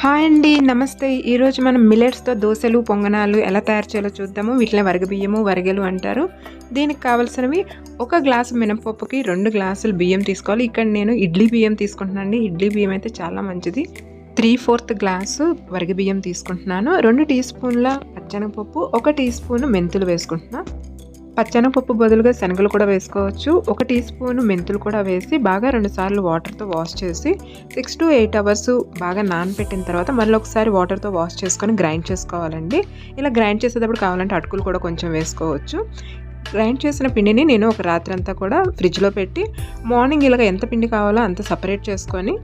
Hi అండి నమస్తే. ఈరోజు మనం మిలెట్స్తో దోశలు పొంగనాలు ఎలా తయారు చేయాలో చూద్దాము. వీటిని వరగబియ్యము వరగలు అంటారు. దీనికి కావాల్సినవి ఒక గ్లాసు మినపప్పుకి రెండు గ్లాసులు బియ్యం తీసుకోవాలి. ఇక్కడ నేను ఇడ్లీ బియ్యం తీసుకుంటున్నాను ఇడ్లీ బియ్యం అయితే చాలా మంచిది. త్రీ ఫోర్త్ గ్లాసు వరగబియ్యం తీసుకుంటున్నాను. రెండు టీ స్పూన్ల పచ్చనపప్పు ఒక టీ స్పూన్ మెంతులు వేసుకుంటున్నాను పచ్చనపప్పు బదులుగా శనగలు కూడా వేసుకోవచ్చు. ఒక టీ స్పూన్ మెంతులు కూడా వేసి బాగా రెండుసార్లు వాటర్తో వాష్ చేసి సిక్స్ టు ఎయిట్ అవర్స్ బాగా నానబెట్టిన తర్వాత మళ్ళీ ఒకసారి వాటర్తో వాష్ చేసుకొని గ్రైండ్ చేసుకోవాలండి. ఇలా గ్రైండ్ చేసేటప్పుడు కావాలంటే అటుకులు కూడా కొంచెం వేసుకోవచ్చు. గ్రైండ్ చేసిన పిండిని నేను ఒక రాత్రి అంతా కూడా ఫ్రిడ్జ్లో పెట్టి మార్నింగ్ ఇలాగ ఎంత పిండి కావాలో అంత సపరేట్ చేసుకొని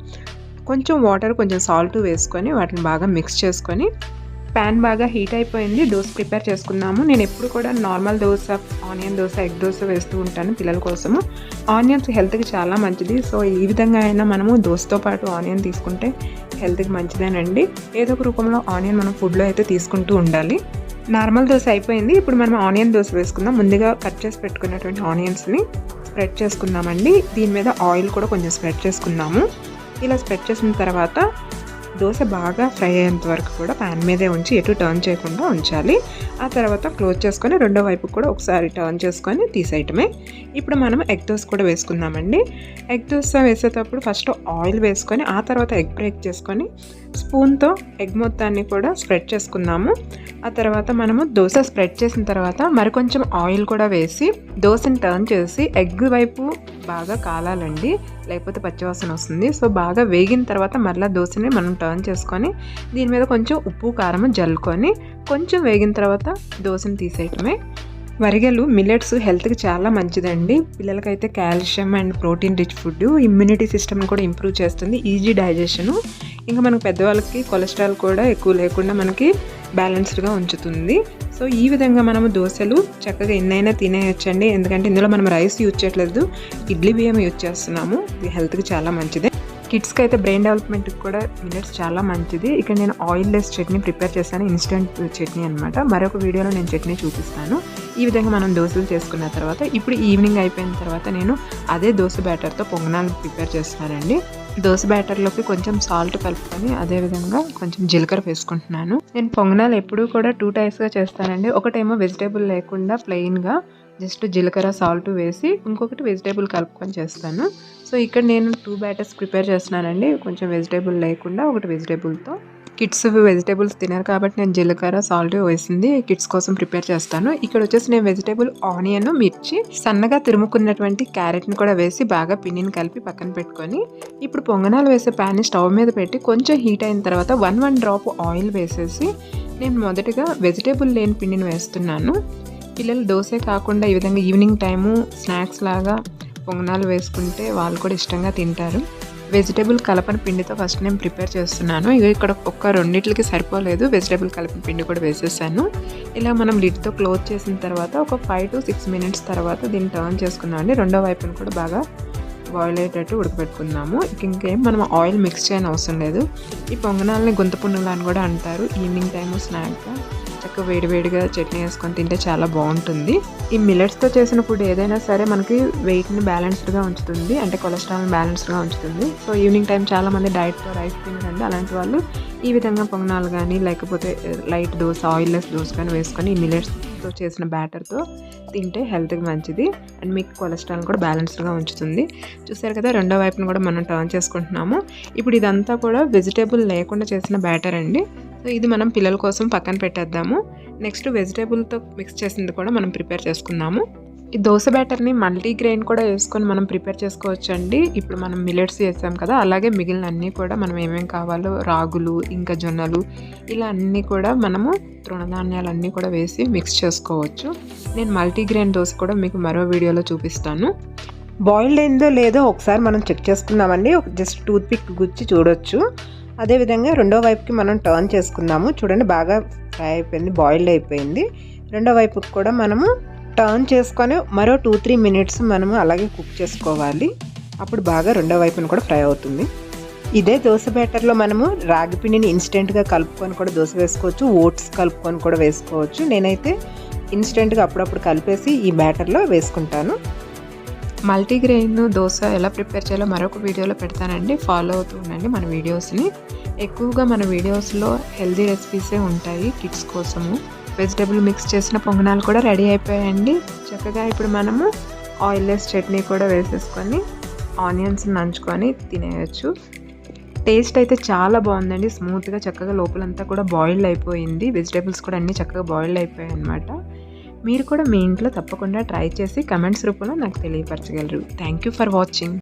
కొంచెం వాటర్ కొంచెం సాల్ట్ వేసుకొని వాటిని బాగా మిక్స్ చేసుకొని ప్యాన్ బాగా హీట్ అయిపోయింది దోశ ప్రిపేర్ చేసుకున్నాము. నేను ఎప్పుడు కూడా normal dosa onion dosa egg dosa వేస్తూ ఉంటాను పిల్లల కోసము. ఆనియన్స్ హెల్త్కి చాలా మంచిది. సో ఈ విధంగా అయినా మనము దోశతో పాటు ఆనియన్ తీసుకుంటే హెల్త్కి మంచిదేనండి. ఏదో ఒక రూపంలో ఆనియన్ మనం ఫుడ్లో అయితే తీసుకుంటూ ఉండాలి. నార్మల్ దోశ అయిపోయింది. ఇప్పుడు మనం ఆనియన్ దోశ వేసుకుందాం. ముందుగా కట్ చేసి పెట్టుకున్నటువంటి ఆనియన్స్ని స్ప్రెడ్ చేసుకుందామండి. దీని మీద ఆయిల్ కూడా కొంచెం స్ప్రెడ్ చేసుకుందాము ఇలా స్ప్రెడ్ చేసిన తర్వాత దోశ బాగా ఫ్రై అయ్యేంత వరకు కూడా ప్యాన్ మీదే ఉంచి ఎటు టర్న్ చేయకుండా ఉంచాలి. ఆ తర్వాత క్లోజ్ చేసుకొని రెండో వైపు కూడా ఒకసారి టర్న్ చేసుకొని తీసేయటమే. ఇప్పుడు మనం ఎగ్ దోశ కూడా వేసుకుందామండి. ఎగ్ దోశ వేసేటప్పుడు ఫస్ట్ ఆయిల్ వేసుకొని ఆ తర్వాత ఎగ్ బ్రేక్ చేసుకొని స్పూన్తో ఎగ్ మొత్తాన్ని కూడా స్ప్రెడ్ చేసుకుందాము. ఆ తర్వాత మనము దోశ స్ప్రెడ్ చేసిన తర్వాత మరికొంచెం ఆయిల్ కూడా వేసి దోశని టర్న్ చేసి ఎగ్ వైపు బాగా కాలాలండి. లేకపోతే పచ్చివాసన వస్తుంది. సో బాగా వేగిన తర్వాత మళ్ళీ దోశని మనం టర్న్ చేసుకొని దీని మీద కొంచెం ఉప్పు కారం జల్లుకొని కొంచెం వేగిన తర్వాత దోశని తీసేయటమే వరిగలు మిల్లెట్స్ హెల్త్కి చాలా మంచిదండి. పిల్లలకైతే calcium and protein rich food. Immunity సిస్టమ్ని కూడా ఇంప్రూవ్ చేస్తుంది. ఈజీ డైజెషను ఇంకా మనకు పెద్దవాళ్ళకి కొలెస్ట్రాల్ కూడా ఎక్కువ లేకుండా మనకి బ్యాలెన్స్డ్గా ఉంచుతుంది. సో ఈ విధంగా మనము దోశలు చక్కగా ఎన్నైనా తినేయచ్చండి. ఎందుకంటే ఇందులో మనం రైస్ యూజ్ చేయట్లేదు. ఇడ్లీ బియ్యం యూజ్ చేస్తున్నాము. ఇది హెల్త్కి చాలా మంచిదే. కిడ్స్కి అయితే బ్రెయిన్ డెవలప్మెంట్కి కూడా మిల్లెట్స్ చాలా మంచిది. ఇక్కడ నేను ఆయిల్ లెస్ చట్నీ ప్రిపేర్ చేశాను. ఇన్స్టెంట్ చట్నీ అనమాట మరొక వీడియోలో నేను చట్నీ చూపిస్తాను. ఈ విధంగా మనం దోశలు చేసుకున్న తర్వాత ఇప్పుడు ఈవినింగ్ అయిపోయిన తర్వాత నేను అదే దోశ బ్యాటర్తో పొంగనాలు ప్రిపేర్ చేస్తున్నానండి దోశ బ్యాటర్లోకి కొంచెం సాల్ట్ కలుపుకొని అదేవిధంగా కొంచెం జీలకర్ర వేసుకుంటున్నాను. నేను పొంగనాలు ఎప్పుడూ కూడా టూ టైప్స్గా చేస్తానండి. ఒకటేమో వెజిటేబుల్ లేకుండా ప్లెయిన్గా జస్ట్ జీలకర్ర సాల్ట్ వేసి ఇంకొకటి వెజిటేబుల్ కలుపుకొని చేస్తాను. సో ఇక్కడ నేను టూ బ్యాటర్స్ ప్రిపేర్ చేస్తున్నానండి. కొంచెం వెజిటేబుల్ లేకుండా ఒకటి వెజిటేబుల్తో కిడ్స్ వెజిటేబుల్స్ తినరు కాబట్టి నేను జీలకర్ర సాల్ట్ వేసింది. కిడ్స్ కోసం ప్రిపేర్ చేస్తాను. ఇక్కడ వచ్చేసి నేను వెజిటేబుల్ ఆనియన్ మిర్చి సన్నగా తురుముకున్నటువంటి క్యారెట్ని కూడా వేసి బాగా పిండిని కలిపి పక్కన పెట్టుకొని ఇప్పుడు పొంగనాలు వేసే ప్యాన్ని స్టవ్ మీద పెట్టి కొంచెం హీట్ అయిన తర్వాత వన్ వన్ డ్రాప్ ఆయిల్ వేసేసి నేను మొదటగా వెజిటేబుల్ లేని పిండిని వేస్తున్నాను. పిల్లలు దోశ కాకుండా ఈ విధంగా ఈవినింగ్ టైము స్నాక్స్ లాగా పొంగనాలు వేసుకుంటే వాళ్ళు కూడా ఇష్టంగా తింటారు. వెజిటేబుల్ కలపని పిండితో ఫస్ట్ నేను ప్రిపేర్ చేస్తున్నాను. ఇక ఇక్కడ ఒక్క రెండింటికి సరిపోలేదు. వెజిటేబుల్ కలపని పిండి కూడా వేసేసాను. ఇలా మనం లిడ్తో క్లోజ్ చేసిన తర్వాత ఒక ఫైవ్ టు సిక్స్ మినిట్స్ తర్వాత దీన్ని టర్న్ చేసుకున్నాం అండి. రెండో వైపుని కూడా బాగా బాయిల్ అయ్యేటట్టు ఉడకబెట్టుకుందాము. ఇంకేం మనం ఆయిల్ మిక్స్ చేయని అవసరం లేదు. ఈ పొంగనాలని గుంత పున్నులు అని కూడా అంటారు. ఈవినింగ్ టైము స్నాక్గా చక్కగా వేడివేడిగా చట్నీ వేసుకొని తింటే చాలా బాగుంటుంది. ఈ మిల్లెట్స్తో చేసిన ఫుడ్ ఏదైనా సరే మనకి వెయిట్ని బ్యాలెన్స్డ్గా ఉంచుతుంది. అంటే కొలెస్ట్రాల్ బ్యాలెన్స్డ్గా ఉంచుతుంది. సో ఈవినింగ్ టైం చాలా మంది డైట్తో రైస్ తినరండి. అలాంటి వాళ్ళు ఈ విధంగా పొంగనాలు కానీ లేకపోతే లైట్ దోశ ఆయిల్లెస్ దోశ కానీ వేసుకొని ఈ మిల్లెట్స్తో చేసిన బ్యాటర్తో తింటే హెల్త్కి మంచిది. అండ్ మీకు కొలెస్ట్రాల్ కూడా బ్యాలెన్స్డ్గా ఉంచుతుంది. చూసారు కదా రెండో వైపును కూడా మనం టర్న్ చేసుకుంటున్నాము. ఇప్పుడు ఇదంతా కూడా వెజిటేబుల్ లేకుండా చేసిన బ్యాటర్ అండి. సో ఇది మనం పిల్లల కోసం పక్కన పెట్టేద్దాము. నెక్స్ట్ వెజిటేబుల్తో మిక్స్ చేసింది కూడా మనం ప్రిపేర్ చేసుకుందాము. ఈ దోశ బ్యాటర్ని మల్టీగ్రెయిన్ కూడా వేసుకొని మనం ప్రిపేర్ చేసుకోవచ్చు అండి ఇప్పుడు మనం మిలెట్స్ చేసాం కదా అలాగే మిగిలిన అన్నీ కూడా మనం ఏమేమి కావాలో రాగులు ఇంకా జొన్నలు ఇలా అన్నీ కూడా మనము తృణధాన్యాలన్నీ కూడా వేసి మిక్స్ చేసుకోవచ్చు. నేను మల్టీగ్రెయిన్ దోశ కూడా మీకు మరో వీడియోలో చూపిస్తాను. బాయిల్డ్ అయిందో లేదో ఒకసారి మనం చెక్ చేసుకుందామండి. జస్ట్ టూత్ పిక్ గుచ్చి చూడొచ్చు. అదేవిధంగా రెండో వైపుకి మనం టర్న్ చేసుకుందాము. చూడండి బాగా ఫ్రై అయిపోయింది బాయిల్డ్ అయిపోయింది. రెండో వైపుకి కూడా మనము టర్న్ చేసుకొని మరో టూ త్రీ మినిట్స్ మనము అలాగే కుక్ చేసుకోవాలి. అప్పుడు బాగా రెండో వైపున కూడా ఫ్రై అవుతుంది. ఇదే దోశ బ్యాటర్లో మనము రాగి పిండిని ఇన్స్టెంట్గా కలుపుకొని కూడా దోశ వేసుకోవచ్చు ఓట్స్ కలుపుకొని కూడా వేసుకోవచ్చు. నేనైతే ఇన్స్టెంట్గా అప్పుడప్పుడు కలిపేసి ఈ బ్యాటర్లో వేసుకుంటాను. మల్టీగ్రెయిన్ దోశ ఎలా ప్రిపేర్ చేయాలో మరొక వీడియోలో పెడతానండి. ఫాలో అవుతూ ఉండండి మన వీడియోస్ని. ఎక్కువగా మన వీడియోస్లో హెల్దీ రెసిపీసే ఉంటాయి కిడ్స్ కోసము. వెజిటేబుల్ మిక్స్ చేసిన పొంగనాలు కూడా రెడీ అయిపోయాయండి. చక్కగా ఇప్పుడు మనము ఆయిల్లెస్ చట్నీ కూడా వేసేసుకొని ఆనియన్స్ నంచుకొని తినేయచ్చు. టేస్ట్ అయితే చాలా బాగుందండి. స్మూత్గా చక్కగా లోపలంతా కూడా బాయిల్డ్ అయిపోయింది. వెజిటేబుల్స్ కూడా అన్నీ చక్కగా బాయిల్డ్ అయిపోయాయి అనమాట మీరు కూడా మీ ఇంట్లో తప్పకుండా ట్రై చేసి కమెంట్స్ రూపంలో నాకు తెలియపరచగలరు. Thank you for watching